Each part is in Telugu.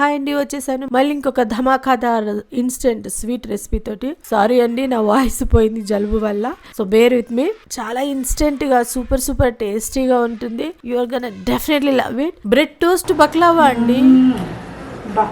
హాయ్ అండి వచ్చేసాను. మళ్ళీ ఇంకొక ధమాకాదార్ ఇన్స్టెంట్ స్వీట్ రెసిపీ తోటి. సారీ అండి నా వాయిస్ పోయింది జలుబు వల్ల. సో బేర్ విత్ మీ చాలా ఇన్స్టెంట్గా సూపర్ సూపర్ టేస్టీగా ఉంటుంది. You're gonna definitely love it bread toast baklava అండి. బా.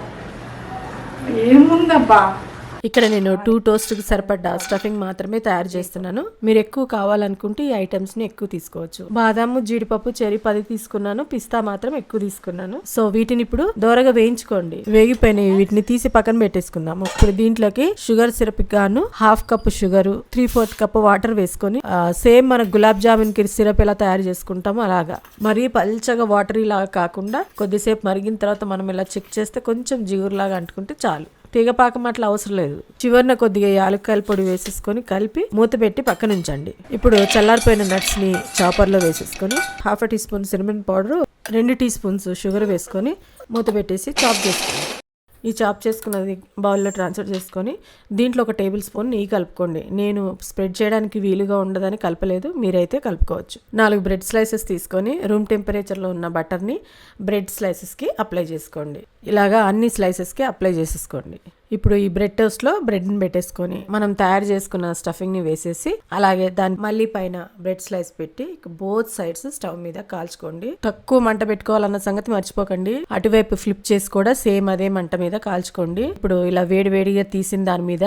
ఏముందబ్బా? ఇక్కడ నేను టూ టోస్ట్కి సరిపడ్డ స్టఫింగ్ మాత్రమే తయారు చేస్తున్నాను. మీరు ఎక్కువ కావాలనుకుంటే ఈ ఐటమ్స్ని ఎక్కువ తీసుకోవచ్చు. బాదాము జీడిపప్పు చెరి పది తీసుకున్నాను. పిస్తా మాత్రం ఎక్కువ తీసుకున్నాను. సో వీటిని ఇప్పుడు దోరగా వేయించుకోండి. వేగిపోయినాయి వీటిని తీసి పక్కన పెట్టేసుకుందాము. ఇప్పుడు దీంట్లోకి షుగర్ సిరప్ గాను half cup sugar three fourth cup water వేసుకొని సేమ్ మన గులాబ్ జామున్కి సిరప్ ఎలా తయారు చేసుకుంటామో అలాగా. మరీ పల్చగా వాటర్ ఇలా కాకుండా కొద్దిసేపు మరిగిన తర్వాత మనం ఇలా చెక్ చేస్తే కొంచెం జిగురులాగా అంటుకుంటే చాలు. తీగపాకం అట్లా అవసరం లేదు. చివరిన కొద్దిగా యాలక్కాయల పొడి వేసేసుకొని కలిపి మూత పెట్టి పక్కన ఉంచండి. ఇప్పుడు చల్లారిపోయిన నట్స్ని చాపర్లో వేసేసుకొని half teaspoon cinnamon powder రెండు టీ స్పూన్స్ షుగర్ వేసుకొని మూత పెట్టేసి చాప్ చేసుకోండి. ఈ చాప్ చేసుకున్నది బౌల్లో ట్రాన్స్ఫర్ చేసుకొని దీంట్లో ఒక టేబుల్ స్పూన్ నెయ్యి కలుపుకోండి. నేను స్ప్రెడ్ చేయడానికి వీలుగా ఉండదని కలపలేదు. మీరైతే కలుపుకోవచ్చు. నాలుగు బ్రెడ్ స్లైసెస్ తీసుకొని రూమ్ టెంపరేచర్లో ఉన్న బటర్ని బ్రెడ్ స్లైసెస్కి అప్లై చేసుకోండి. ఇలాగా అన్ని స్లైసెస్కి అప్లై చేసేసుకోండి. ఇప్పుడు ఈ బ్రెడ్ టోస్ట్లో బ్రెడ్ని పెట్టేసుకొని మనం తయారు చేసుకున్న స్టఫింగ్ని వేసేసి అలాగే దాని మళ్ళీ పైన బ్రెడ్ స్లైస్ పెట్టి బోత్ సైడ్స్ స్టవ్ మీద కాల్చుకోండి. తక్కువ మంట పెట్టుకోవాలన్న సంగతి మర్చిపోకండి. అటువైపు ఫ్లిప్ చేసి కూడా సేమ్ అదే మంట మీద కాల్చుకోండి. ఇప్పుడు ఇలా వేడి వేడిగా తీసిన దాని మీద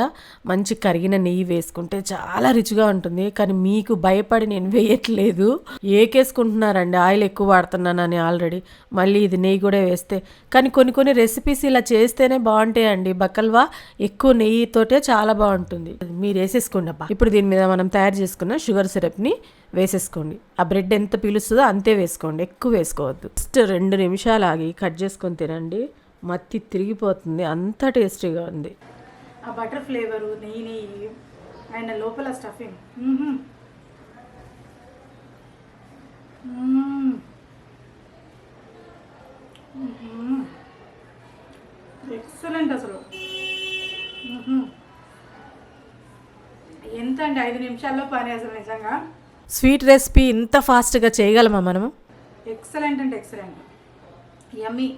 మంచి కరిగిన నెయ్యి వేసుకుంటే చాలా రుచిగా ఉంటుంది. కానీ మీకు భయపడి నేను వేయట్లేదు. ఏకేసుకుంటున్నారండి ఆయిల్ ఎక్కువ వాడుతున్నానని ఆల్రెడీ మళ్ళీ ఇది నెయ్యి కూడా వేస్తే కానీ కొన్ని కొన్ని రెసిపీస్ ఇలా చేస్తేనే బాగుంటాయండి. హల్వా ఎక్కువ నెయ్యితోటే చాలా బాగుంటుంది. మీరు వేసేసుకోండి అబ్బా. ఇప్పుడు దీని మీద మనం తయారు చేసుకున్న షుగర్ సిరప్ని వేసేసుకోండి. ఆ బ్రెడ్ ఎంత పీలుస్తుందో అంతే వేసుకోండి. ఎక్కువ వేసుకోవద్దు. జస్ట్ రెండు నిమిషాలు ఆగి కట్ చేసుకొని తినండి. మత్తి తిరిగిపోతుంది. అంత టేస్టీగా ఉంది. ఆ బటర్ ఫ్లేవరు నెయ్యి నెయ్యి ఆయన లోపల స్టఫింగ్. ఎక్సలెంట్ అసలు. ఎంత అండి ఐదు నిమిషాల్లో పని అసలు నిజంగా. స్వీట్ రెసిపీ ఇంత ఫాస్ట్గా చేయగలమా మనము? ఎక్సలెంట్ అంటే ఎక్సలెంట్. యమ్మీ.